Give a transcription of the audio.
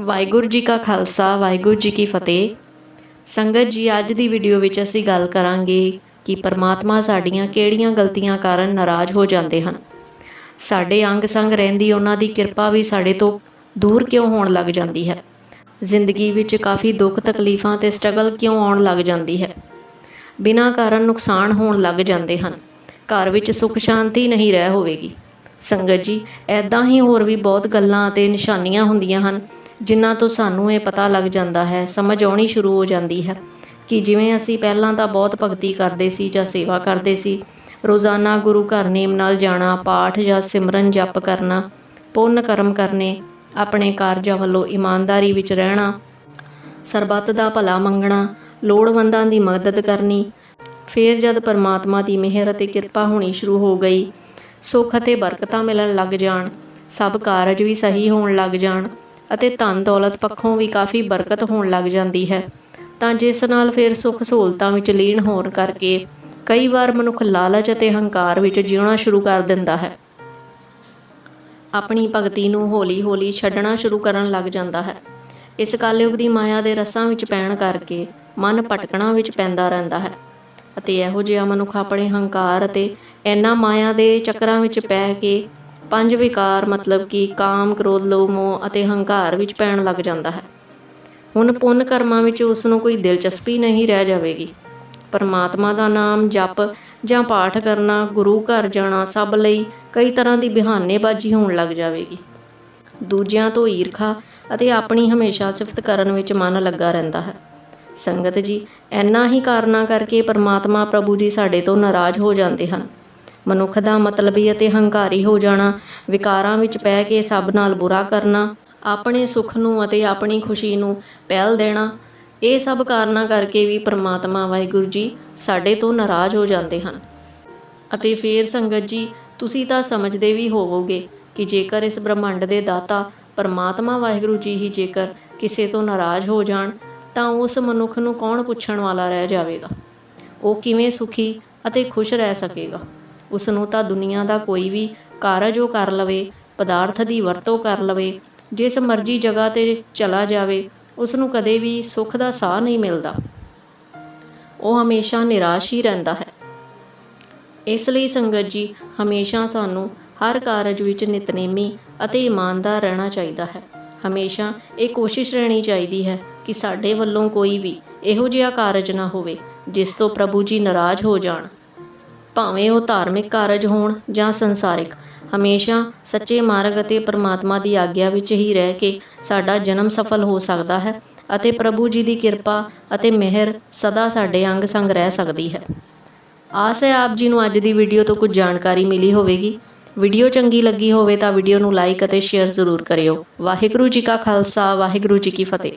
ਵਾਹਿਗੁਰੂ ਜੀ ਕਾ ਖਾਲਸਾ, ਵਾਹਿਗੁਰੂ ਜੀ ਕੀ ਫਤਿਹ। ਸੰਗਤ ਜੀ, ਅੱਜ ਦੀ ਵੀਡੀਓ ਵਿੱਚ ਅਸੀਂ ਗੱਲ ਕਰਾਂਗੇ ਕਿ ਪਰਮਾਤਮਾ ਸਾਡੀਆਂ ਕਿਹੜੀਆਂ ਗਲਤੀਆਂ ਕਾਰਨ ਨਾਰਾਜ਼ ਹੋ ਜਾਂਦੇ ਹਨ। ਸਾਡੇ ਅੰਗ ਸੰਗ ਰਹਿੰਦੀ ਉਹਨਾਂ ਦੀ ਕਿਰਪਾ ਵੀ ਸਾਡੇ ਤੋਂ ਦੂਰ ਕਿਉਂ ਹੋਣ ਲੱਗ ਜਾਂਦੀ ਹੈ? ਜ਼ਿੰਦਗੀ ਵਿੱਚ ਕਾਫੀ ਦੁੱਖ, ਤਕਲੀਫਾਂ ਤੇ ਸਟਰਗਲ ਕਿਉਂ ਆਉਣ ਲੱਗ ਜਾਂਦੀ ਹੈ? ਬਿਨਾਂ ਕਾਰਨ ਨੁਕਸਾਨ ਹੋਣ ਲੱਗ ਜਾਂਦੇ ਹਨ। ਘਰ ਵਿੱਚ ਸੁੱਖ, ਸ਼ਾਂਤੀ ਨਹੀਂ ਰਹਿ ਹੋਵੇਗੀ। ਸੰਗਤ ਜੀ ਐਦਾਂ ਹੀ ਹੋਰ ਵੀ ਬਹੁਤ ਗੱਲਾਂ ਅਤੇ ਨਿਸ਼ਾਨੀਆਂ ਹੁੰਦੀਆਂ ਹਨ ਜਿਨ੍ਹਾਂ ਤੋਂ ਸਾਨੂੰ ਇਹ ਪਤਾ ਲੱਗ ਜਾਂਦਾ ਹੈ, ਸਮਝ ਆਉਣੀ ਸ਼ੁਰੂ ਹੋ ਜਾਂਦੀ ਹੈ ਕਿ ਜਿਵੇਂ ਅਸੀਂ ਪਹਿਲਾਂ ਤਾਂ ਬਹੁਤ ਭਗਤੀ ਕਰਦੇ ਸੀ ਜਾਂ ਸੇਵਾ ਕਰਦੇ ਸੀ, ਰੋਜ਼ਾਨਾ ਗੁਰੂ ਘਰ ਨੇਮ ਨਾਲ ਜਾਣਾ, ਪਾਠ ਜਾਂ ਸਿਮਰਨ ਜਪ ਕਰਨਾ, ਪੁੰਨ ਕਰਮ ਕਰਨੇ, ਆਪਣੇ ਕਾਰਜਾਂ ਵੱਲੋਂ ਇਮਾਨਦਾਰੀ ਵਿੱਚ ਰਹਿਣਾ, ਸਰਬੱਤ ਦਾ ਭਲਾ ਮੰਗਣਾ, ਲੋੜਵੰਦਾਂ ਦੀ ਮਦਦ ਕਰਨੀ, ਫਿਰ ਜਦ ਪਰਮਾਤਮਾ ਦੀ ਮਿਹਰ ਅਤੇ ਕਿਰਪਾ ਹੋਣੀ ਸ਼ੁਰੂ ਹੋ ਗਈ, ਸੁੱਖ ਅਤੇ ਬਰਕਤਾਂ ਮਿਲਣ ਲੱਗ ਜਾਣ, ਸਭ ਕਾਰਜ ਵੀ ਸਹੀ ਹੋਣ ਲੱਗ ਜਾਣ ਅਤੇ ਧਨ ਦੌਲਤ ਪੱਖੋਂ ਵੀ ਕਾਫੀ ਬਰਕਤ ਹੋਣ ਲੱਗ ਜਾਂਦੀ ਹੈ। ਤਾਂ ਜਿਸ ਨਾਲ ਫਿਰ ਸੁੱਖ ਸਹੂਲਤਾਂ ਵਿੱਚ ਲੀਨ ਹੋਣ ਕਰਕੇ ਕਈ ਵਾਰ ਮਨੁੱਖ ਲਾਲਚ ਅਤੇ ਹੰਕਾਰ ਵਿੱਚ ਜਿਉਣਾ ਸ਼ੁਰੂ ਕਰ ਦਿੰਦਾ ਹੈ। ਆਪਣੀ ਭਗਤੀ ਨੂੰ ਹੌਲੀ-ਹੌਲੀ ਛੱਡਣਾ ਸ਼ੁਰੂ ਕਰਨ ਲੱਗ ਜਾਂਦਾ ਹੈ। ਇਸ ਕਲਯੁਗ ਦੀ ਮਾਇਆ ਦੇ ਰਸਾਂ ਵਿੱਚ ਪੈਣ ਕਰਕੇ ਮਨ ਭਟਕਣਾ ਵਿੱਚ ਪੈਂਦਾ ਰਹਿੰਦਾ ਹੈ ਅਤੇ ਇਹੋ ਜਿਹਾ ਮਨੁੱਖ ਆਪਣੇ ਹੰਕਾਰ ਅਤੇ ਇਹਨਾਂ ਮਾਇਆ ਦੇ ਚੱਕਰਾਂ ਵਿੱਚ ਪੈ ਕੇ ਪੰਜ ਵਿਕਾਰ ਮਤਲਬ ਕਿ ਕਾਮ, ਕ੍ਰੋਧ, ਲੋਭ, ਮੋਹ ਅਤੇ ਹੰਕਾਰ ਵਿੱਚ ਪੈਣ ਲੱਗ ਜਾਂਦਾ ਹੈ। ਹੁਣ ਪੁੰਨ ਕਰਮਾਂ ਵਿੱਚ ਉਸ ਨੂੰ ਕੋਈ ਦਿਲਚਸਪੀ ਨਹੀਂ ਰਹਿ ਜਾਵੇਗੀ। ਪਰਮਾਤਮਾ ਦਾ ਨਾਮ ਜਪ ਜਾਂ ਪਾਠ ਕਰਨਾ ਗੁਰੂ ਘਰ ਜਾਣਾ ਸਭ ਲਈ ਕਈ ਤਰ੍ਹਾਂ ਦੀ ਬਹਾਨੇਬਾਜ਼ੀ ਹੋਣ ਲੱਗ ਜਾਵੇਗੀ। ਦੂਜਿਆਂ ਤੋਂ ਈਰਖਾ ਅਤੇ ਆਪਣੀ ਹਮੇਸ਼ਾ ਸਿਫਤ ਕਰਨ ਵਿੱਚ ਮਨ ਲੱਗਾ ਰਹਿੰਦਾ ਹੈ। ਸੰਗਤ ਜੀ ਇੰਨਾ ਹੀ ਕਾਰਨਾਂ ਕਰਕੇ ਪਰਮਾਤਮਾ ਪ੍ਰਭੂ ਜੀ ਸਾਡੇ ਤੋਂ ਨਾਰਾਜ਼ ਹੋ ਜਾਂਦੇ ਹਨ। ਮਨੁੱਖ ਦਾ ਮਤਲਬੀ ਅਤੇ ਹੰਕਾਰੀ ਹੋ ਜਾਣਾ, ਵਿਕਾਰਾਂ ਵਿੱਚ ਪੈ ਕੇ ਸਭ ਨਾਲ ਬੁਰਾ ਕਰਨਾ, ਆਪਣੇ ਸੁੱਖ ਨੂੰ ਅਤੇ ਆਪਣੀ ਖੁਸ਼ੀ ਨੂੰ ਪਹਿਲ ਦੇਣਾ, ਇਹ ਸਭ ਕਾਰਨਾਂ ਕਰਕੇ ਵੀ ਪਰਮਾਤਮਾ ਵਾਹਿਗੁਰੂ ਜੀ ਸਾਡੇ ਤੋਂ ਨਾਰਾਜ਼ ਹੋ ਜਾਂਦੇ ਹਨ। ਅਤੇ ਫਿਰ ਸੰਗਤ ਜੀ, ਤੁਸੀਂ ਤਾਂ ਸਮਝਦੇ ਵੀ ਹੋਵੋਗੇ ਕਿ ਜੇਕਰ ਇਸ ਬ੍ਰਹਮੰਡ ਦੇ ਦਾਤਾ ਪਰਮਾਤਮਾ ਵਾਹਿਗੁਰੂ ਜੀ ਹੀ ਜੇਕਰ ਕਿਸੇ ਤੋਂ ਨਾਰਾਜ਼ ਹੋ ਜਾਣ, ਤਾਂ ਉਸ ਮਨੁੱਖ ਨੂੰ ਕੌਣ ਪੁੱਛਣ ਵਾਲਾ ਰਹਿ ਜਾਵੇਗਾ? ਉਹ ਕਿਵੇਂ ਸੁਖੀ ਅਤੇ ਖੁਸ਼ ਰਹਿ ਸਕੇਗਾ? ਉਸ ਨੂੰ ਤਾਂ ਦੁਨੀਆ ਦਾ ਕੋਈ ਵੀ ਕਾਰਜ ਉਹ ਕਰ ਲਵੇ, ਪਦਾਰਥ ਦੀ ਵਰਤੋਂ ਕਰ ਲਵੇ, ਜਿਸ ਮਰਜ਼ੀ ਜਗ੍ਹਾ ਤੇ ਚਲਾ ਜਾਵੇ ਉਸ ਨੂੰ ਕਦੇ ਵੀ ਸੁੱਖ ਦਾ ਸਾਹ ਨਹੀਂ ਮਿਲਦਾ। ਉਹ ਹਮੇਸ਼ਾ ਨਿਰਾਸ਼ ਹੀ ਰਹਿੰਦਾ ਹੈ। ਇਸ ਲਈ ਸੰਗਤ ਜੀ, ਹਮੇਸ਼ਾ ਸਾਨੂੰ ਹਰ ਕਾਰਜ ਵਿੱਚ ਨਿਤਨੇਮੀ ਅਤੇ ਇਮਾਨਦਾਰ ਰਹਿਣਾ ਚਾਹੀਦਾ ਹੈ। ਹਮੇਸ਼ਾ ਇਹ ਕੋਸ਼ਿਸ਼ ਰਹਿਣੀ ਚਾਹੀਦੀ ਹੈ ਕਿ ਸਾਡੇ ਵੱਲੋਂ ਕੋਈ ਵੀ ਇਹੋ ਜਿਹਾ ਕਾਰਜ ਨਾ ਹੋਵੇ, ਜਿਸ ਤੋਂ ਪ੍ਰਭੂ ਜੀ ਨਾਰਾਜ਼ ਹੋ ਜਾਣ। ਭਾਵੇਂ ਉਹ ਧਾਰਮਿਕ ਕਾਰਜ ਹੋਣ ਜਾਂ ਸੰਸਾਰਿਕ, ਹਮੇਸ਼ਾ ਸੱਚੇ ਮਾਰਗ ਅਤੇ ਪਰਮਾਤਮਾ ਦੀ ਆਗਿਆ ਵਿੱਚ ਹੀ ਰਹਿ ਕੇ ਸਾਡਾ ਜਨਮ ਸਫਲ ਹੋ ਸਕਦਾ ਹੈ ਅਤੇ ਪ੍ਰਭੂ ਜੀ ਦੀ ਕਿਰਪਾ ਅਤੇ ਮਿਹਰ ਸਦਾ ਸਾਡੇ ਅੰਗ ਸੰਗ ਰਹਿ ਸਕਦੀ ਹੈ। ਆਸ ਹੈ ਆਪ ਜੀ ਨੂੰ ਅੱਜ ਦੀ ਵੀਡੀਓ ਤੋਂ ਕੁਝ ਜਾਣਕਾਰੀ ਮਿਲੀ ਹੋਵੇਗੀ। ਵੀਡੀਓ ਚੰਗੀ ਲੱਗੀ ਹੋਵੇ ਤਾਂ ਵੀਡੀਓ ਨੂੰ ਲਾਈਕ ਅਤੇ ਸ਼ੇਅਰ ਜ਼ਰੂਰ ਕਰਿਓ। ਵਾਹਿਗੁਰੂ ਜੀ ਕਾ ਖਾਲਸਾ, ਵਾਹਿਗੁਰੂ ਜੀ ਕੀ ਫਤਿਹ।